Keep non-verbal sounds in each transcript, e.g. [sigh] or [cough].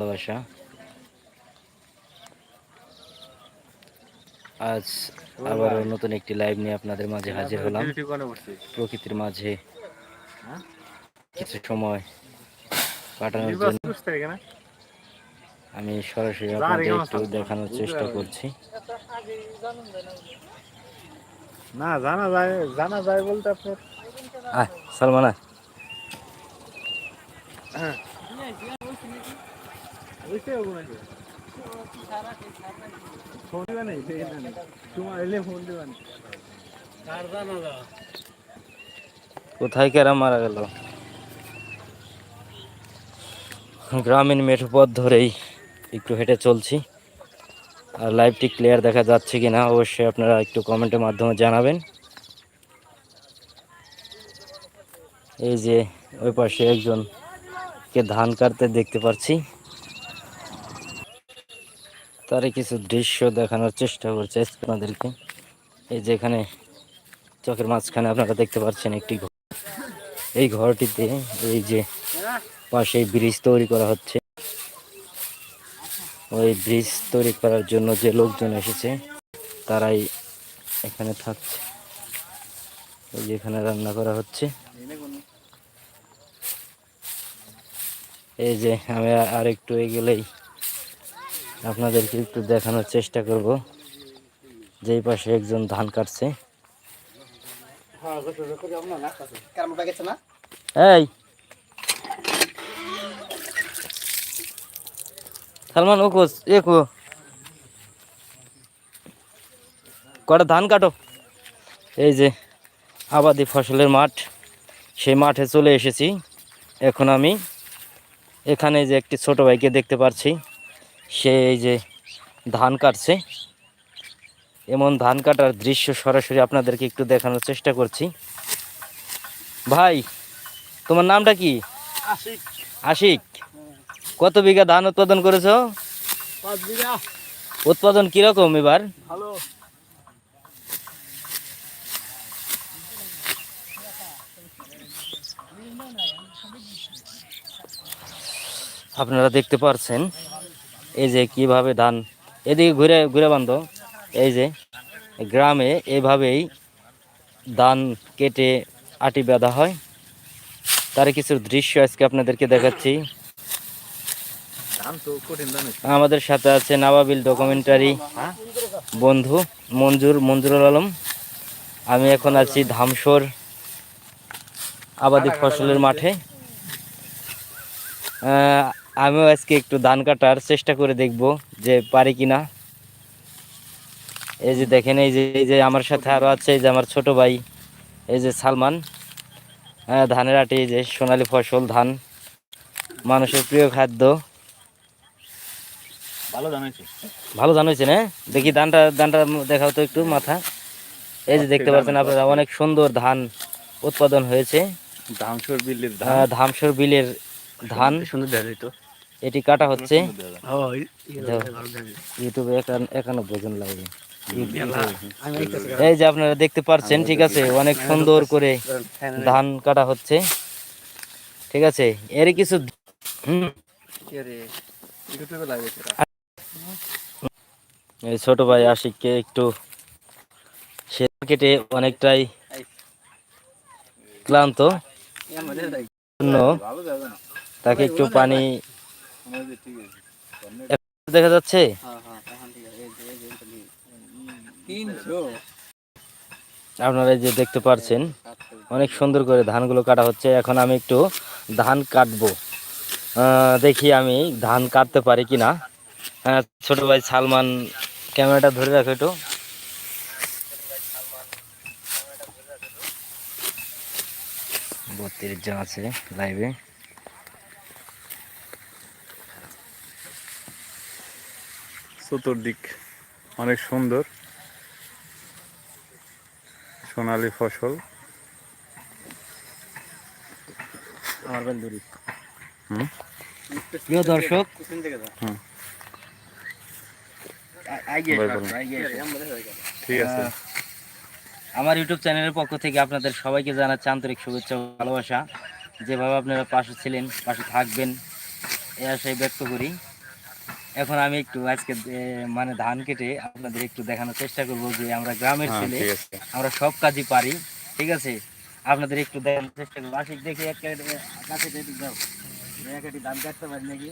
ভালোবাসা। আজ আবারও নতুন একটি লাইভ নিয়ে আপনাদের মাঝে হাজির হলাম। প্রকৃতির মাঝে কিছু সময় কাটানোর জন্য। আমি সরাসরি আপনাদের একটু দেখানোর চেষ্টা করছি। না জানা যায় জানা যায় বলতে আপনার সালমান। কোথায় কেরা মারা গেল? গ্রামীণ মেঠো পথ ধরেই একটু হেঁটে চলছি। আর লাইভটি ক্লিয়ার দেখা যাচ্ছে কি না অবশ্যই আপনারা একটু কমেন্টের মাধ্যমে জানাবেন। এই যে ওই পাশে একজনকে ধান কাটতে দেখতে পাচ্ছি তারই কিছু দৃশ্য দেখানোর চেষ্টা করছে আপনাদেরকে। এই যে এখানে মাঝখানে আপনারা দেখতে পাচ্ছেন একটি ঘর এই ঘরটিতে এই যে পাশে ব্রিজ তৈরি করা হচ্ছে। ওই ব্রিজ তৈরি করার জন্য যে লোকজন এসেছে, তারাই এখানে থাকছে। ওই যে এখানে রান্না করা হচ্ছে। এই যে আমি আর একটু এগেলেই আপনাদেরকে একটু দেখানোর চেষ্টা করব। যেই পাশে একজন ধান কাটছে। এই! সালমান, ও কোস এ কো? কটা ধান কাটো? এই যে, আবাদি ফসলের মাঠ, সেই মাঠে চলে এসেছি। এখন আমি এখানে যে একটি ছোট ভাইকে দেখতে পাচ্ছি সে এই যে ধান কাটছে। এমন ধান কাটার দৃশ্য সরাসরি আপনাদেরকে একটু দেখানোর চেষ্টা করছি। ভাই তোমার নামটা কি? আশিক। আশিক কত বিঘা ধান উৎপাদন করেছ? উৎপাদন কীরকম এবার? আপনারা দেখতে পাচ্ছেন এই যে কীভাবে ধান, এদিকে ঘুরে ঘুরে বান্ধ। এই যে গ্রামে এভাবেই ধান কেটে আটি বাঁধা হয়। তার কিছু দৃশ্য আজকে আপনাদেরকে দেখাচ্ছি। আমাদের সাথে আছে নাবাবিল ডকুমেন্টারি বন্ধু মঞ্জুর, মঞ্জুরুল আলম। আমি এখন আছি ধামসর আবাদি ফসলের মাঠে। আমিও আজকে একটু ধান কাটার চেষ্টা করে দেখব যে পারি কিনা। এই যে দেখেন এই যে এই যে আমার সাথে আরও আছে এই যে আমার ছোট ভাই এই যে সালমান। হ্যাঁ ধানের আটি এই যে সোনালি ফসল ধান মানুষের প্রিয় খাদ্য। ভালো জানাইছে ভালো ধান হয়েছে না? দেখি ধানটা ধানটা দেখাও তো একটু মাথা। এই যে দেখতে পাচ্ছেন আপনারা অনেক সুন্দর ধান উৎপাদন হয়েছে। ধামসর বিলের আহ, ধামসর বিলের ধান। সুন্দর যায় তো। এটি কাটা হচ্ছে। হ্যাঁ ইউটিউবে একান- একানব্বই জন লাগবে। এই যে আপনারা দেখতে পাচ্ছেন ঠিক আছে অনেক সুন্দর করে ধান কাটা হচ্ছে। ঠিক আছে এর কিছু হুম। এই ছোট ভাই আশিককে একটু সে কেটে অনেকটাই ক্লান্ত। জন্য তাকে একটু পানি দেখা যাচ্ছে? আপনারা এই যে দেখতে পাচ্ছেন অনেক সুন্দর করে ধানগুলো কাটা হচ্ছে। এখন আমি একটু ধান কাটবো। দেখি আমি ধান কাটতে পারি কি না ছোট ভাই সালমান ক্যামেরাটা ধরে রাখো একটু। বত্রিশ জন আছে লাইভে চতুর্দিক অনেক সুন্দর। সোনালি ফসল। প্রিয় দর্শক। ঠিক আছে। আমার ইউটিউব চ্যানেলের পক্ষ থেকে আপনাদের সবাইকে জানাচ্ছি আন্তরিক শুভেচ্ছা ও ভালোবাসা। যেভাবে আপনারা পাশে ছিলেন পাশে থাকবেন এই আশাই ব্যক্ত করি। এখন আমি একটু আজকে মানে ধান কেটে আপনাদের একটু দেখানোর চেষ্টা করব যে আমরা গ্রামের হ্যাঁ ছেলে আমরা সব কাজই পারি ঠিক আছে? আপনাদের একটু দেখানোর চেষ্টা করব। আশিক দেখি এক কাছে যাও। এক কাটি ধান কাটতে পারি নাকি?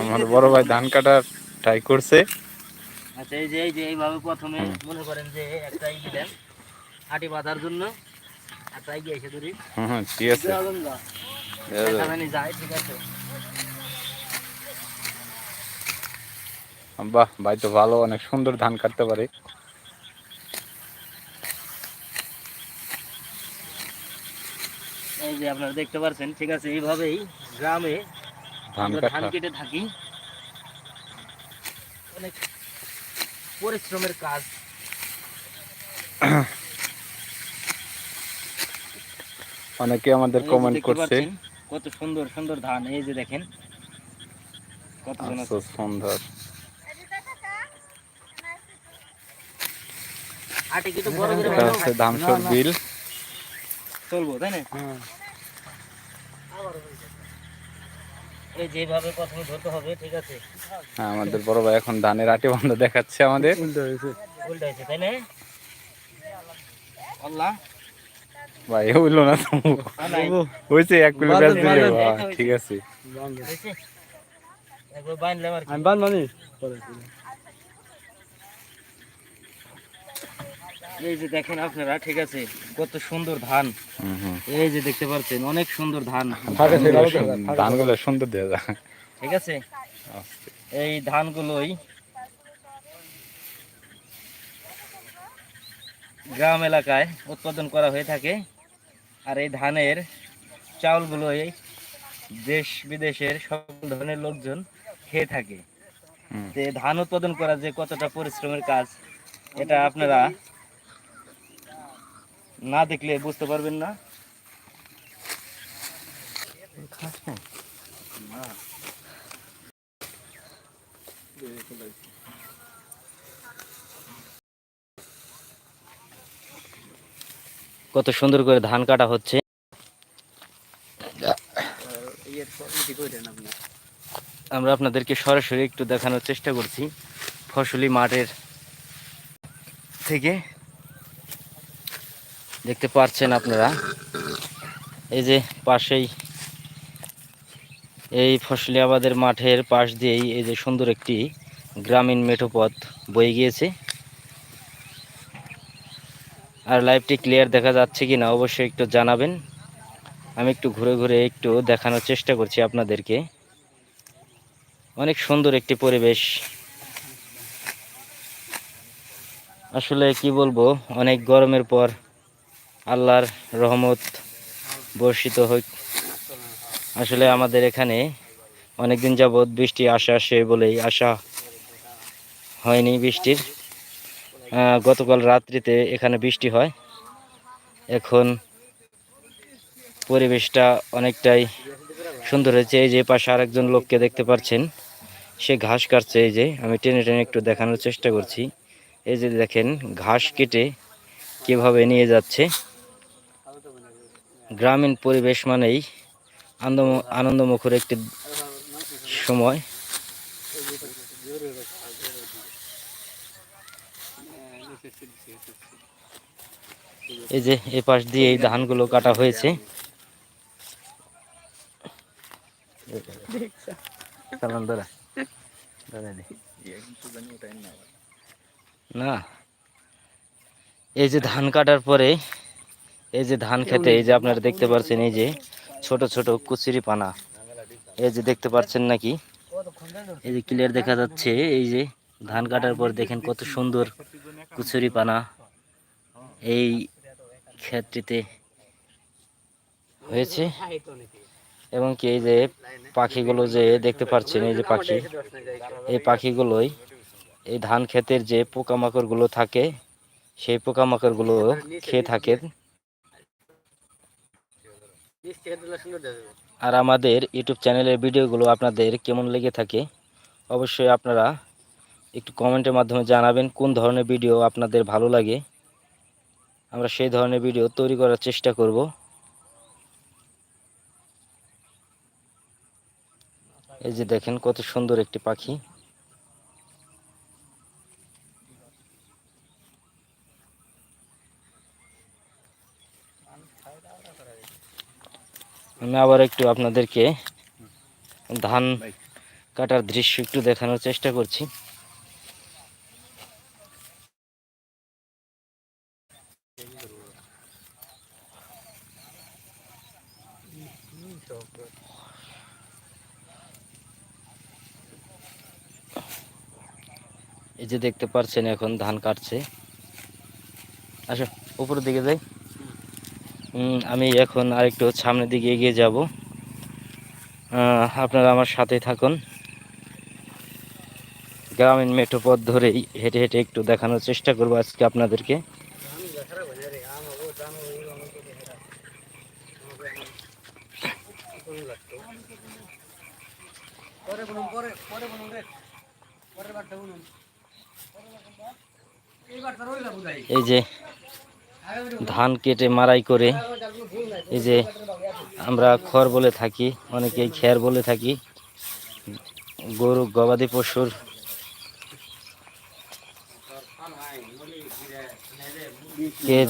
আমার বড় ভাই ধান কাটার ট্রাই করছে। আচ্ছা এই যে এই যে এইভাবে প্রথমে মনে করেন যে একটা ই দিলেন আটি বাঁধার জন্য এগিয়ে এসে ধরি। হুম, ঠিক আছে। বাহ ভাই তো ভালো অনেক সুন্দর ধান কাটতে পারে। এই যে আপনারা দেখতে পাচ্ছেন ঠিক আছে এইভাবেই গ্রামে ধান কেটে থাকি। অনেক পরিশ্রমের কাজ। [coughs] অনেকে আমাদের কমেন্ট করছে। কত সুন্দর সুন্দর ধান এই যে দেখেন। কত সুন্দর। আটি কিন্তু বড় করে এটা হচ্ছে ধামসর না, না, বিল। চলবো তাই না? যেভাবে প্রথমে ধরতে হবে ঠিক আছে? হ্যাঁ আমাদের বড় ভাই এখন ধানের আটি বন্ধ দেখাচ্ছে আমাদের। উল্টা হয়েছে তাই না? আল্লাহ। ভাই হইল না তো হয়েছে এক কিলো ব্যাস দিলে। ঠিক আছে। হয়েছে? একবার বাঁধলাম আর কি। আমি বান মানে এই যে দেখেন আপনারা ঠিক আছে? কত সুন্দর ধান। এই যে দেখতে পাচ্ছেন অনেক সুন্দর ধান। ধানগুলো ধানগুলো সুন্দর দেওয়া যায়। ঠিক আছে? এই ধানগুলোই গ্রাম এলাকায় উৎপাদন করা হয়ে থাকে। আর এই ধানের চাউলগুলোই দেশ বিদেশের সকল ধরনের লোকজন খেয়ে থাকে যে ধান উৎপাদন করা যে কতটা পরিশ্রমের কাজ এটা আপনারা না দেখলে বুঝতে পারবেন না না। কত সুন্দর করে ধান কাটা হচ্ছে। আমরা আপনাদেরকে সরাসরি একটু দেখানোর চেষ্টা করছি ফসলি মাঠের থেকে। দেখতে পাচ্ছেন আপনারা, এই যে পাশেই এই ফসলি আবাদের মাঠের পাশ দিয়েই এই যে সুন্দর একটি গ্রামীণ মেঠোপথ বয়ে গিয়েছে। আর লাইভটি ক্লিয়ার দেখা যাচ্ছে কি না অবশ্যই একটু জানাবেন। আমি একটু ঘুরে ঘুরে একটু দেখানোর চেষ্টা করছি আপনাদেরকে। অনেক সুন্দর একটি পরিবেশ। আসলে কি বলব, অনেক গরমের পর আল্লাহর রহমত বর্ষিত হোক। আসলে আমাদের এখানে অনেক দিন যাবৎ বৃষ্টি আসা আসে বলেই আশা হয়নি বৃষ্টির। গতকাল রাত্রিতে এখানে বৃষ্টি হয়। এখন পরিবেশটা অনেকটাই সুন্দর হয়েছে। এই যে পাশে আরেকজন লোককে দেখতে পাচ্ছেন, সে ঘাস কাটছে। এই যে আমি টেনে টেনে একটু দেখানোর চেষ্টা করছি। এই যে দেখেন, ঘাস কেটে কীভাবে নিয়ে যাচ্ছে। গ্রামীণ পরিবেশ মানেই আনন্দ আনন্দমুখর একটি সময়। এই যে এই পাশ দিয়ে এই ধানগুলো কাটা হয়েছে। না। এই যে ধান কাটার পরে, এই যে ধান খেতে, এই যে আপনারা দেখতে পাচ্ছেন এই যে ছোট ছোট কুচুরি পানা। এই যে দেখতে পাচ্ছেন নাকি? এই যে ক্লিয়ার দেখা যাচ্ছে, এই যে ধান কাটার পর দেখেন কত সুন্দর কুচুরি পানা। এই ক্ষেত্রটিতে হয়েছে। এবং কি এই যে পাখিগুলো যে দেখতে পাচ্ছেন, এই যে পাখি, এই পাখিগুলোই এই ধান ক্ষেতের যে পোকামাকড়গুলো থাকে, সেই পোকামাকড়গুলো খেয়ে থাকে আর আমাদের ইউটিউব চ্যানেলের ভিডিওগুলো আপনাদের কেমন লেগে থাকে, অবশ্যই আপনারা একটু কমেন্টের মাধ্যমে জানাবেন কোন ধরনের ভিডিও আপনাদের ভালো লাগে। আমরা সেই ধরনের ভিডিও তৈরি করার চেষ্টা করব। এই যে দেখেন কত সুন্দর একটি পাখি। আমি আবার একটু আপনাদেরকে ধান কাটার দৃশ্য একটু দেখানোর চেষ্টা করছি। এই যে দেখতে পাচ্ছেন এখন ধান কাটছে। আসো উপরের দিকে যাই। আমি এখন আরেকটু সামনের দিকে এগিয়ে যাব। আপনারা আমার সাথে থাকুন। গ্রামীণ মেঠো পথ ধরেই হেঁটে হেঁটে একটু দেখানোর চেষ্টা করব আজকে আপনাদেরকে। পরে বলুন পরে পরে বলুন রে পরের বারটা বলুন এই যে ধান কেটে মারাই করে, এই যে আমরা খড় বলে থাকি, অনেকেই খ্যার বলে থাকি, গরু, গবাদি পশুর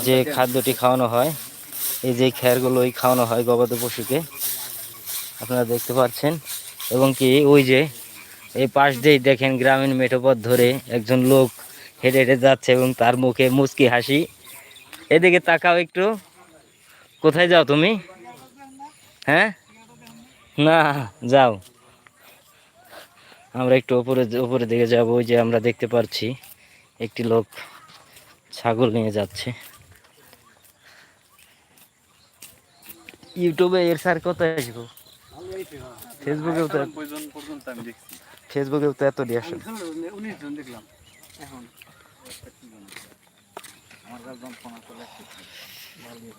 যে খাদ্যটি খাওয়ানো হয়, এই যে খ্যারগুলোই খাওয়ানো হয় গবাদি পশুকে। আপনারা দেখতে পাচ্ছেন। এবং কি ওই যে এই পাশ দিয়েই দেখেন গ্রামীণ মেঠোপথ ধরে একজন লোক হেঁটে হেঁটে যাচ্ছে এবং তার মুখে মুচকি হাসি। এদিকে তাকাও একটু। কোথায় যাও তুমি? হ্যাঁ? না, যাও। আমরা একটু উপরে উপরের দিকে যাব। ওই যে আমরা দেখতে পাচ্ছি একটি লোক ছাগল নিয়ে যাচ্ছে। ইউটিউবে এর স্যার কোথায় আসব? ফেসবুকেও তো পর্যন্ত আমি দেখছি। ফেসবুকেও তো এত দিয়ে আসে উনিশ জন দেখলাম। এখন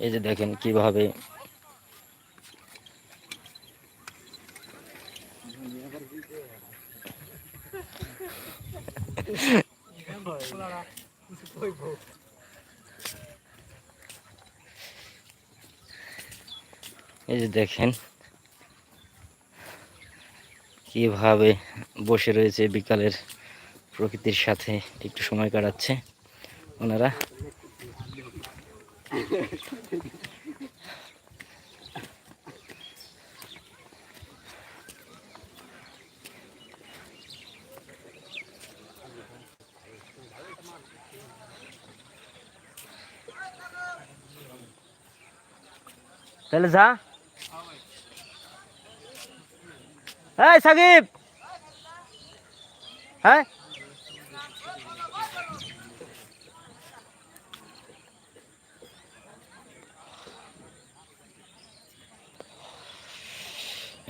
এই যে দেখেন কীভাবে এই যে দেখেন কীভাবে বসে রয়েছে বিকালের প্রকৃতির সাথে একটু সময় কাটাচ্ছে ওনারা। তাহলে যা। এই সাকিব। হ্যাঁ?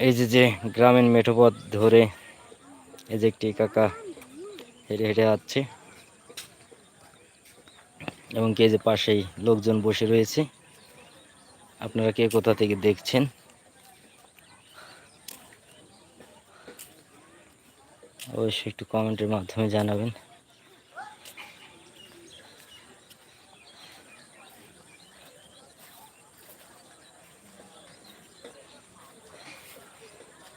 এই যে যে গ্রামীণ মেঠোপথ ধরে এই যে একটি কাকা হেঁটে হেঁটে যাচ্ছে এবং কে যে পাশেই লোকজন বসে রয়েছে, আপনারা কে কোথা থেকে দেখছেন? অবশ্যই একটু কমেন্টের মাধ্যমে জানাবেন।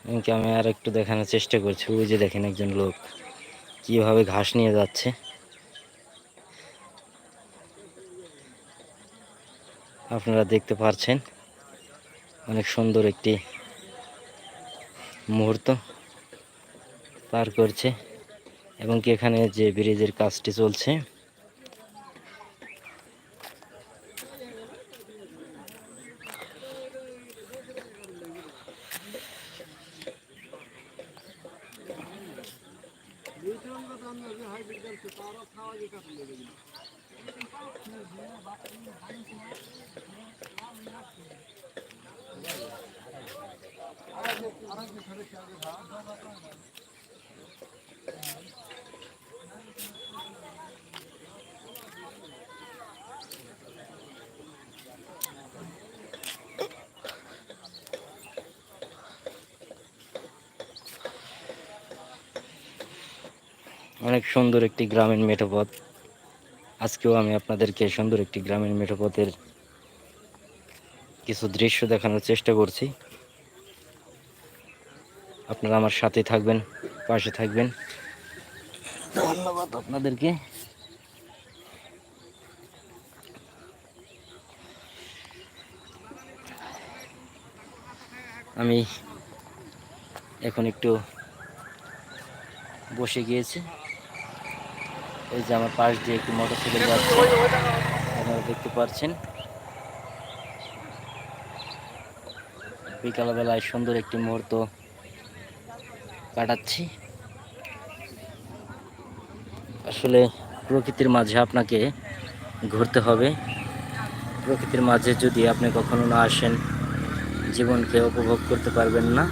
এমনকি আমি আর একটু দেখানোর চেষ্টা করছি। ওই যে দেখেন একজন লোক কীভাবে ঘাস নিয়ে যাচ্ছে। আপনারা দেখতে পারছেন, অনেক সুন্দর একটি মুহূর্ত। পার করছে এবং কি এখানে যে ব্রিজের কাজটি চলছে অনেক সুন্দর একটি গ্রামীণ মেঠোপথ। আজকেও আমি আপনাদেরকে সুন্দর একটি গ্রামীণ মেঠোপথের কিছু দৃশ্য দেখানোর চেষ্টা করছি। আপনারা আমার সাথে থাকবেন, পাশে থাকবেন। ধন্যবাদ আপনাদেরকে। আমি এখন একটু বসে গিয়েছি। এই যে আমার পাশ দিয়ে একটি মোটর সাইকেল যাচ্ছে। আপনারা দেখতে পাচ্ছেন। বিকালবেলায় সুন্দর একটি মুহূর্ত কাটাচ্ছি। আসলে প্রকৃতির মাঝে আপনাকে ঘুরতে হবে। প্রকৃতির মাঝে যদি আপনি কখনো না আসেন জীবনকে উপভোগ করতে পারবেন না।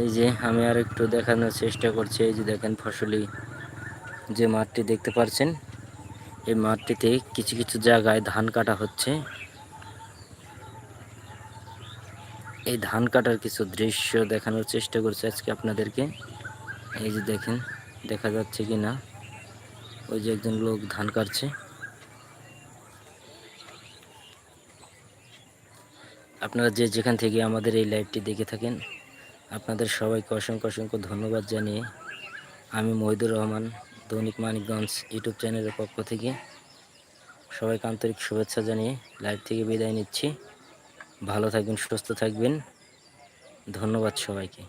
এই যে আমি আর একটু দেখানোর চেষ্টা করছি, এই যে দেখেন ফসলি যে মাঠটি দেখতে পাচ্ছেন, এই মাঠটিতে কিছু কিছু জায়গায় ধান কাটা হচ্ছে। এই ধান কাটার কিছু দৃশ্য দেখানোর চেষ্টা করছি আজকে আপনাদেরকে। এই যে দেখেন, দেখা যাচ্ছে কি না? ওই যে একজন লোক ধান কাটছে। আপনারা যে যেখান থেকে আমাদের এই লাইভটি দেখে থাকেন আপনাদের সবাইকে অসংখ্য অসংখ্য ধন্যবাদ জানিয়ে আমি মহিদুর রহমান, দৈনিক মানিকগঞ্জ ইউটিউব চ্যানেলের পক্ষ থেকে সবাইকে আন্তরিক শুভেচ্ছা জানিয়ে লাইভ থেকে বিদায় নিচ্ছি। ভালো থাকবেন, সুস্থ থাকবেন। ধন্যবাদ সবাইকে।